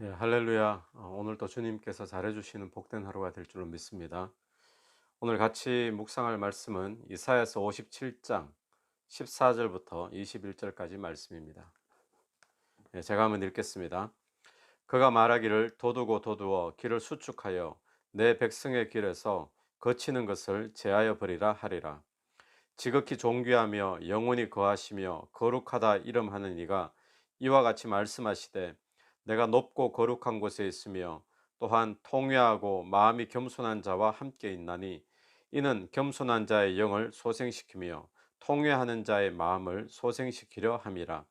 예, 할렐루야. 어, 오늘도 주님께서 잘해주시는 복된 하루가 될 줄로 믿습니다. 오늘 같이 묵상할 말씀은 이사야서 57장 14절부터 21절까지 말씀입니다. 예, 제가 한번 읽겠습니다. 그가 말하기를 도두고 도두어 길을 수축하여 내 백성의 길에서 거치는 것을 제하여 버리라 하리라. 지극히 존귀하며 영원히 거하시며 거룩하다 이름하는 이가 이와 같이 말씀하시되 내가 높고 거룩한 곳에 있으며 또한 통회하고 마음이 겸손한 자와 함께 있나니 이는 겸손한 자의 영을 소생시키며 통회하는 자의 마음을 소생시키려 함이라.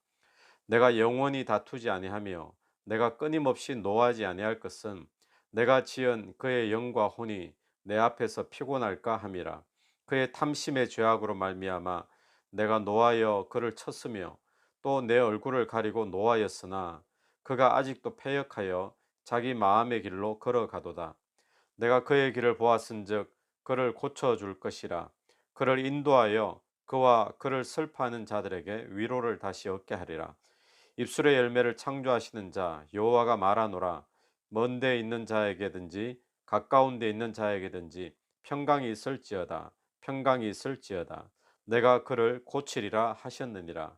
내가 영원히 다투지 아니하며 내가 끊임없이 노하지 아니할 것은 내가 지은 그의 영과 혼이 내 앞에서 피곤할까 함이라. 그의 탐심의 죄악으로 말미암아 내가 노하여 그를 쳤으며 또 내 얼굴을 가리고 노하였으나 그가 아직도 패역하여 자기 마음의 길로 걸어가도다. 내가 그의 길을 보았은즉 그를 고쳐 줄 것이라. 그를 인도하여 그와 그를 슬퍼하는 자들에게 위로를 다시 얻게 하리라. 입술의 열매를 창조하시는 자 여호와가 말하노라. 먼 데 있는 자에게든지 가까운 데 있는 자에게든지 평강이 있을지어다. 평강이 있을지어다. 내가 그를 고치리라 하셨느니라.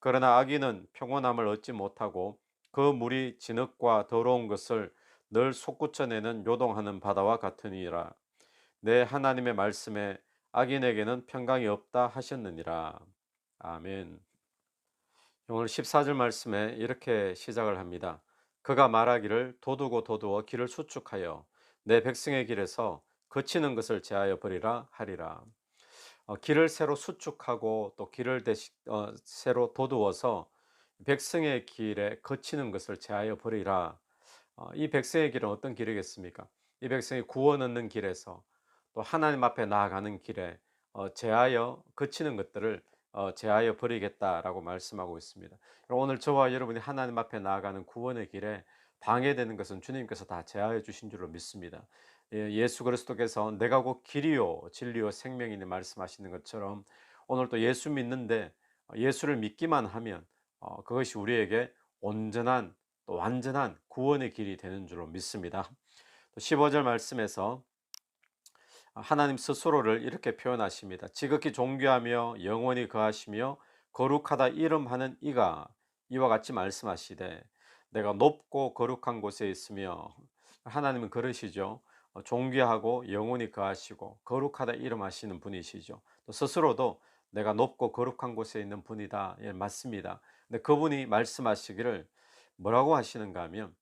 그러나 악인은 평온함을 얻지 못하고 그 물이 진흙과 더러운 것을 늘 솟구쳐내는 요동하는 바다와 같으니라. 내 하나님의 말씀에 악인에게는 평강이 없다 하셨느니라. 아멘. 오늘 14절 말씀에 이렇게 시작을 합니다. 그가 말하기를 도두고 도두어 길을 수축하여 내 백성의 길에서 거치는 것을 제하여 버리라 하리라. 어, 길을 새로 수축하고 또 길을 대시, 어, 새로 도두어서 백성의 길에 거치는 것을 제하여 버리라. 어, 이 백성의 길은 어떤 길이겠습니까? 이 백성이 구원 얻는 길에서 또 하나님 앞에 나아가는 길에 어, 제하여 거치는 것들을 어, 제하여 버리겠다라고 말씀하고 있습니다. 오늘 저와 여러분이 하나님 앞에 나아가는 구원의 길에 방해되는 것은 주님께서 다 제하여 주신 줄로 믿습니다. 예, 예수 그리스도께서 내가 곧 길이요 진리요 생명이니 말씀하시는 것처럼 오늘 또 예수 믿는데 예수를 믿기만 하면 어, 그것이 우리에게 온전한 또 완전한 구원의 길이 되는 줄로 믿습니다. 15절 말씀에서 하나님 스스로를 이렇게 표현하십니다. 지극히 존귀하며 영원히 거하시며 거룩하다 이름하는 이가 이와 같이 말씀하시되 내가 높고 거룩한 곳에 있으며 하나님은 그러시죠. 어, 존귀하고 영원히 거하시고 거룩하다 이름하시는 분이시죠. 또 스스로도 내가 높고 거룩한 곳에 있는 분이다. 예, 맞습니다. 근데 그분이 말씀하시기를 뭐라고 하시는가 하면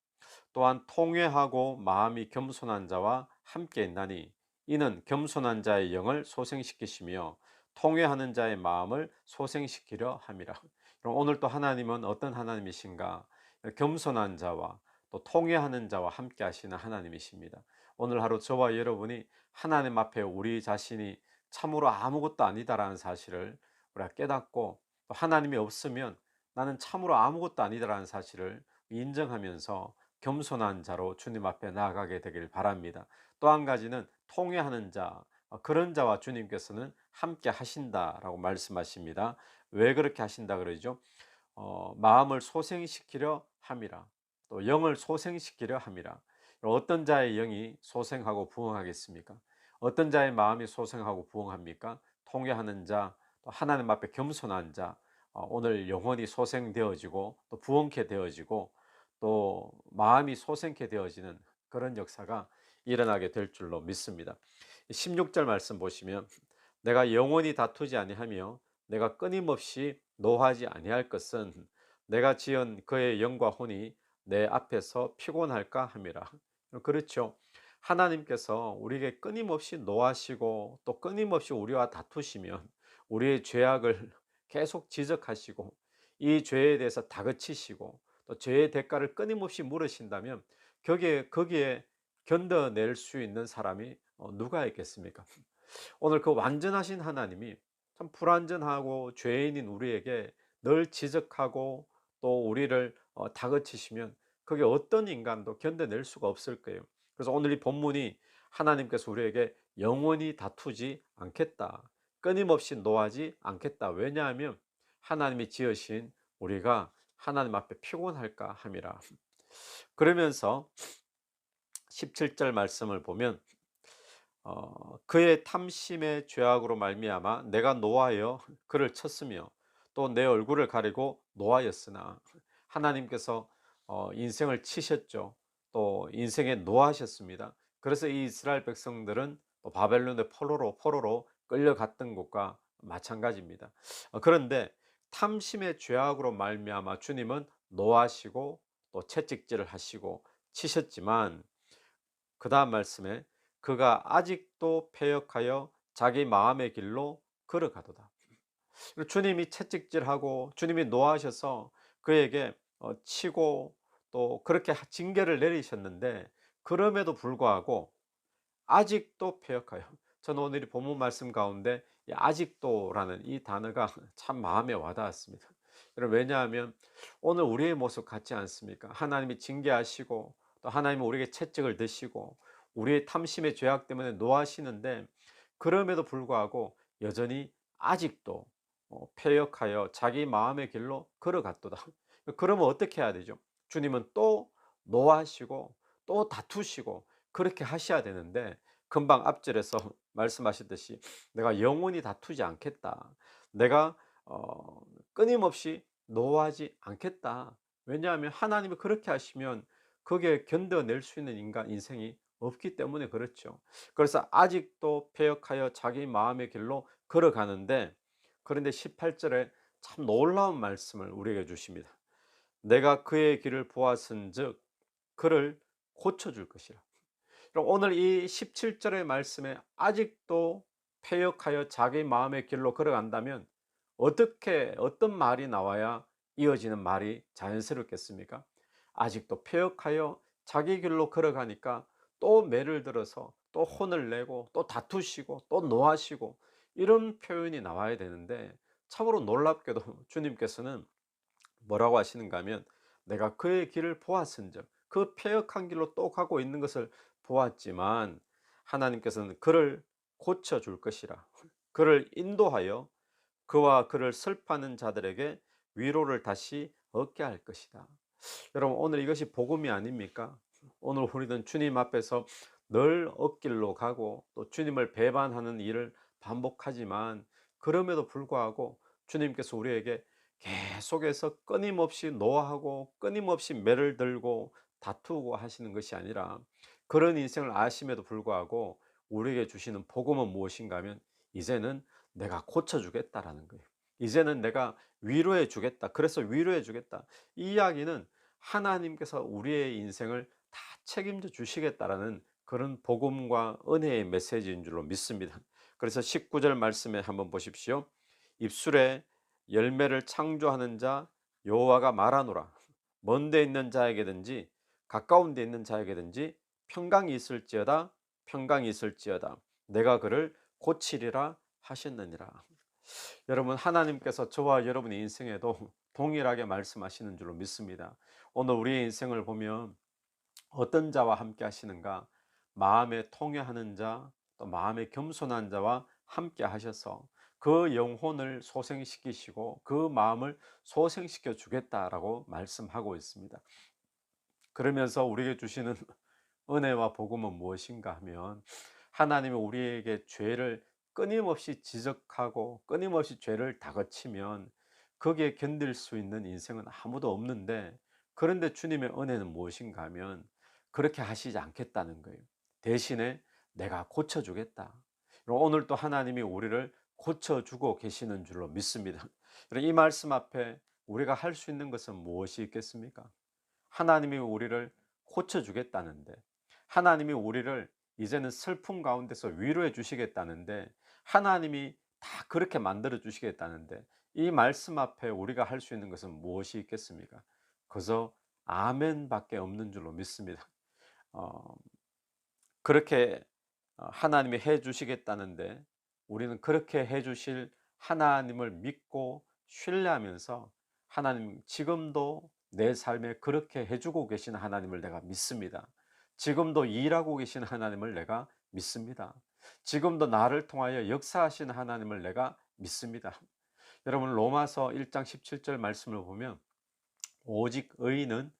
또한 통회하고 마음이 겸손한 자와 함께 있나니 이는 겸손한 자의 영을 소생시키시며 통회하는 자의 마음을 소생시키려 함이라. 그럼 오늘 또 하나님은 어떤 하나님이신가? 겸손한 자와 또 통회하는 자와 함께 하시는 하나님이십니다. 오늘 하루 저와 여러분이 하나님 앞에 우리 자신이 참으로 아무것도 아니다라는 사실을 우리가 깨닫고 또 하나님이 없으면 나는 참으로 아무것도 아니다라는 사실을 인정하면서 겸손한 자로 주님 앞에 나아가게 되길 바랍니다. 또 한 가지는 통회하는 자, 어, 그런 자와 주님께서는 함께 하신다라고 말씀하십니다. 왜 그렇게 하신다 그러죠? 어, 마음을 소생시키려 함이라. 또 영을 소생시키려 함이라. 어떤 자의 영이 소생하고 부흥하겠습니까? 어떤 자의 마음이 소생하고 부흥합니까? 통회하는 자, 또 하나님 앞에 겸손한 자, 어, 오늘 영혼이 소생되어지고 또 부흥케 되어지고 또 마음이 소생케 되어지는 그런 역사가 일어나게 될 줄로 믿습니다. 16절 말씀 보시면 내가 영원히 다투지 아니하며 내가 끊임없이 노하지 아니할 것은 내가 지은 그의 영과 혼이 내 앞에서 피곤할까 함이라. 그렇죠. 하나님께서 우리에게 끊임없이 노하시고 또 끊임없이 우리와 다투시면 우리의 죄악을 계속 지적하시고 이 죄에 대해서 다그치시고 또 죄의 대가를 끊임없이 물으신다면 거기에 거기에 견뎌낼 수 있는 사람이 어, 누가 있겠습니까? 오늘 그 완전하신 하나님이 참 불완전하고 죄인인 우리에게 늘 지적하고 또 우리를 어, 다그치시면 그게 어떤 인간도 견뎌낼 수가 없을 거예요. 그래서 오늘 이 본문이 하나님께서 우리에게 영원히 다투지 않겠다. 끊임없이 노하지 않겠다. 왜냐하면 하나님이 지으신 우리가 하나님 앞에 피곤할까 함이라. 그러면서 17절 말씀을 보면 어, 그의 탐심의 죄악으로 말미암아 내가 노하여 그를 쳤으며 또 내 얼굴을 가리고 노하였으나 하나님께서 어, 인생을 치셨죠. 또 인생에 노하셨습니다. 그래서 이 이스라엘 백성들은 또 바벨론의 포로로 포로로 끌려갔던 것과 마찬가지입니다. 어, 그런데 탐심의 죄악으로 말미암아 주님은 노하시고 또 채찍질을 하시고 치셨지만 그 다음 말씀에 그가 아직도 패역하여 자기 마음의 길로 걸어가도다. 주님이 채찍질하고 주님이 노하셔서 그에게 어, 치고 또 그렇게 징계를 내리셨는데 그럼에도 불구하고 아직도 패역하여 저는 오늘 이 본문 말씀 가운데 이 아직도라는 이 단어가 참 마음에 와닿았습니다. 여러분 왜냐하면 오늘 우리의 모습 같지 않습니까? 하나님이 징계하시고 또 하나님은 우리에게 채찍을 드시고 우리의 탐심의 죄악 때문에 노하시는데 그럼에도 불구하고 여전히 아직도 어, 패역하여 자기 마음의 길로 걸어갔도다. 그러면 어떻게 해야 되죠? 주님은 또 노하시고 또 다투시고 그렇게 하셔야 되는데 금방 앞절에서 말씀하셨듯이 내가 영원히 다투지 않겠다. 내가 어, 끊임없이 노하지 않겠다. 왜냐하면 하나님이 그렇게 하시면 그게 견뎌낼 수 있는 인간 인생이 없기 때문에 그렇죠. 그래서 아직도 패역하여 자기 마음의 길로 걸어가는데 그런데 18절에 참 놀라운 말씀을 우리에게 주십니다. 내가 그의 길을 보았은즉 그를 고쳐 줄 것이라. 오늘 이 17절의 말씀에 아직도 패역하여 자기 마음의 길로 걸어간다면 어떻게 어떤 말이 나와야 이어지는 말이 자연스럽겠습니까? 아직도 패역하여 자기 길로 걸어가니까 또 매를 들어서 또 혼을 내고 또 다투시고 또 노하시고 이런 표현이 나와야 되는데 참으로 놀랍게도 주님께서는 뭐라고 하시는가 하면 내가 그의 길을 보았은즉 그 폐역한 길로 또 가고 있는 것을 보았지만 하나님께서는 그를 고쳐 줄 것이라 그를 인도하여 그와 그를 슬퍼하는 자들에게 위로를 다시 얻게 할 것이다. 여러분 오늘 이것이 복음이 아닙니까? 오늘 우리는 주님 앞에서 늘 엇길로 가고 또 주님을 배반하는 일을 반복하지만 그럼에도 불구하고 주님께서 우리에게 계속해서 끊임없이 노하고 끊임없이 매를 들고 다투고 하시는 것이 아니라 그런 인생을 아심에도 불구하고 우리에게 주시는 복음은 무엇인가 하면 이제는 내가 고쳐주겠다라는 거예요. 이제는 내가 위로해 주겠다. 그래서 위로해 주겠다. 이 이야기는 하나님께서 우리의 인생을 다 책임져 주시겠다라는 그런 복음과 은혜의 메시지인 줄로 믿습니다. 그래서 19절 말씀에 한번 보십시오. 입술에 열매를 창조하는 자 여호와가 말하노라. 먼데 있는 자에게든지 가까운 데 있는 자에게든지 평강이 있을지어다 평강이 있을지어다 내가 그를 고치리라 하셨느니라. 여러분 하나님께서 저와 여러분의 인생에도 동일하게 말씀하시는 줄로 믿습니다. 오늘 우리의 인생을 보면 어떤 자와 함께 하시는가? 마음에 통회하는 자, 또 마음에 겸손한 자와 함께 하셔서 그 영혼을 소생시키시고 그 마음을 소생시켜 주겠다라고 말씀하고 있습니다. 그러면서 우리에게 주시는 은혜와 복음은 무엇인가 하면 하나님이 우리에게 죄를 끊임없이 지적하고 끊임없이 죄를 다그치면 거기에 견딜 수 있는 인생은 아무도 없는데 그런데 주님의 은혜는 무엇인가 하면 그렇게 하시지 않겠다는 거예요. 대신에 내가 고쳐주겠다. 오늘 또 하나님이 우리를 고쳐주고 계시는 줄로 믿습니다. 이 말씀 앞에 우리가 할 수 있는 것은 무엇이 있겠습니까? 하나님이 우리를 고쳐주겠다는데, 하나님이 우리를 이제는 슬픔 가운데서 위로해 주시겠다는데, 하나님이 다 그렇게 만들어 주시겠다는데, 이 말씀 앞에 우리가 할 수 있는 것은 무엇이 있겠습니까? 그저 아멘밖에 없는 줄로 믿습니다. 어, 그렇게 어, 하나님이 해 주시겠다는데 우리는 그렇게 해 주실 하나님을 믿고 신뢰하면서 하나님 지금도 내 삶에 그렇게 해주고 계신 하나님을 내가 믿습니다. 지금도 일하고 계신 하나님을 내가 믿습니다. 지금도 나를 통하여 역사하신 하나님을 내가 믿습니다. 여러분 로마서 1장 17절 말씀을 보면 오직 의인은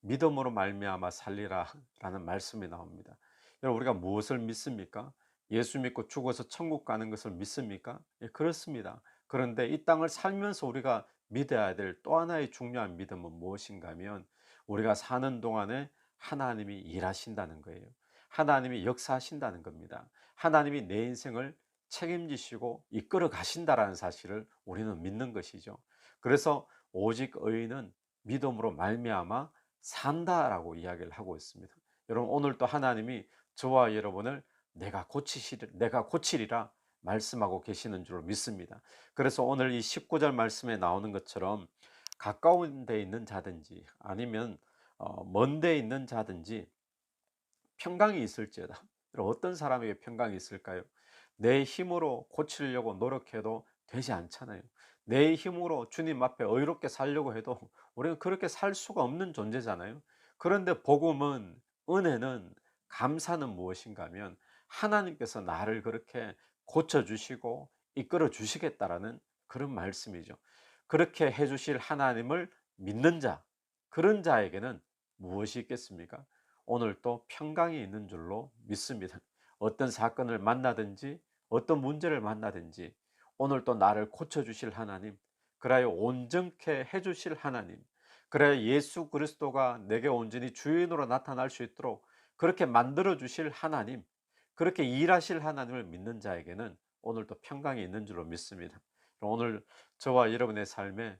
믿음으로 말미암아 살리라라는 말씀이 나옵니다. 여러분 우리가 무엇을 믿습니까? 예수 믿고 죽어서 천국 가는 것을 믿습니까? 예, 그렇습니다. 그런데 이 땅을 살면서 우리가 믿어야 될 또 하나의 중요한 믿음은 무엇인가 하면 우리가 사는 동안에 하나님이 일하신다는 거예요. 하나님이 역사하신다는 겁니다. 하나님이 내 인생을 책임지시고 이끌어 가신다라는 사실을 우리는 믿는 것이죠. 그래서 오직 의인은 믿음으로 말미암아 산다라고 이야기를 하고 있습니다. 여러분 오늘 또 하나님이 저와 여러분을 내가 고치시리 내가 고치리라 말씀하고 계시는 줄 믿습니다. 그래서 오늘 이 19절 말씀에 나오는 것처럼 가까운 데 있는 자든지 아니면 어, 먼데 있는 자든지 평강이 있을지어다. 어떤 사람에게 평강이 있을까요? 내 힘으로 고치려고 노력해도 되지 않잖아요. 내 힘으로 주님 앞에 의롭게 살려고 해도 우리는 그렇게 살 수가 없는 존재잖아요. 그런데 복음은 은혜는 감사는 무엇인가 하면 하나님께서 나를 그렇게 고쳐 주시고 이끌어 주시겠다라는 그런 말씀이죠. 그렇게 해 주실 하나님을 믿는 자 그런 자에게는 무엇이 있겠습니까? 오늘 또 평강이 있는 줄로 믿습니다. 어떤 사건을 만나든지 어떤 문제를 만나든지 오늘 또 나를 고쳐 주실 하나님 그라여 온전케 해 주실 하나님 그래야 예수 그리스도가 내게 온전히 주인으로 나타날 수 있도록 그렇게 만들어 주실 하나님 그렇게 일하실 하나님을 믿는 자에게는 오늘도 평강이 있는 줄로 믿습니다. 오늘 저와 여러분의 삶에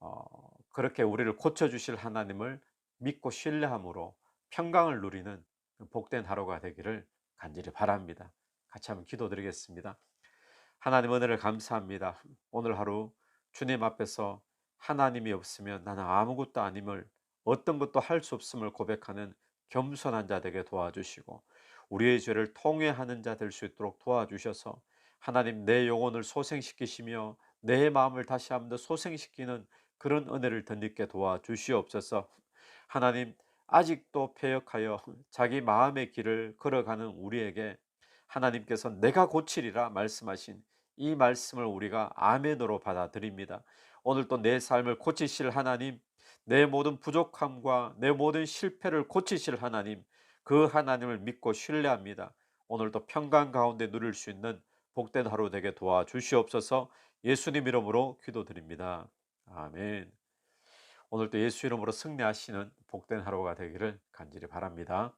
어, 그렇게 우리를 고쳐 주실 하나님을 믿고 신뢰함으로 평강을 누리는 복된 하루가 되기를 간절히 바랍니다. 같이 한번 기도드리겠습니다. 하나님 은혜를 감사합니다. 오늘 하루 주님 앞에서 하나님이 없으면 나는 아무것도 아님을 어떤 것도 할 수 없음을 고백하는 겸손한 자 되게 도와주시고 우리의 죄를 통회하는 자 될 수 있도록 도와주셔서 하나님 내 영혼을 소생시키시며 내 마음을 다시 한번 더 소생시키는 그런 은혜를 덧입게 도와주시옵소서 하나님 아직도 패역하여 자기 마음의 길을 걸어가는 우리에게 하나님께서 내가 고치리라 말씀하신 이 말씀을 우리가 아멘으로 받아들입니다. 오늘 또내 삶을 고치실 하나님, 내 모든 부족함과 내 모든 실패를 고치실 하나님, 그 하나님을 믿고 신뢰합니다. 오늘도 평강 가운데 누릴 수 있는 복된 하루 되게 도와주시옵소서 예수님 이름으로 기도드립니다. 아멘. 오늘도 예수 이름으로 승리하시는 복된 하루가 되기를 간절히 바랍니다.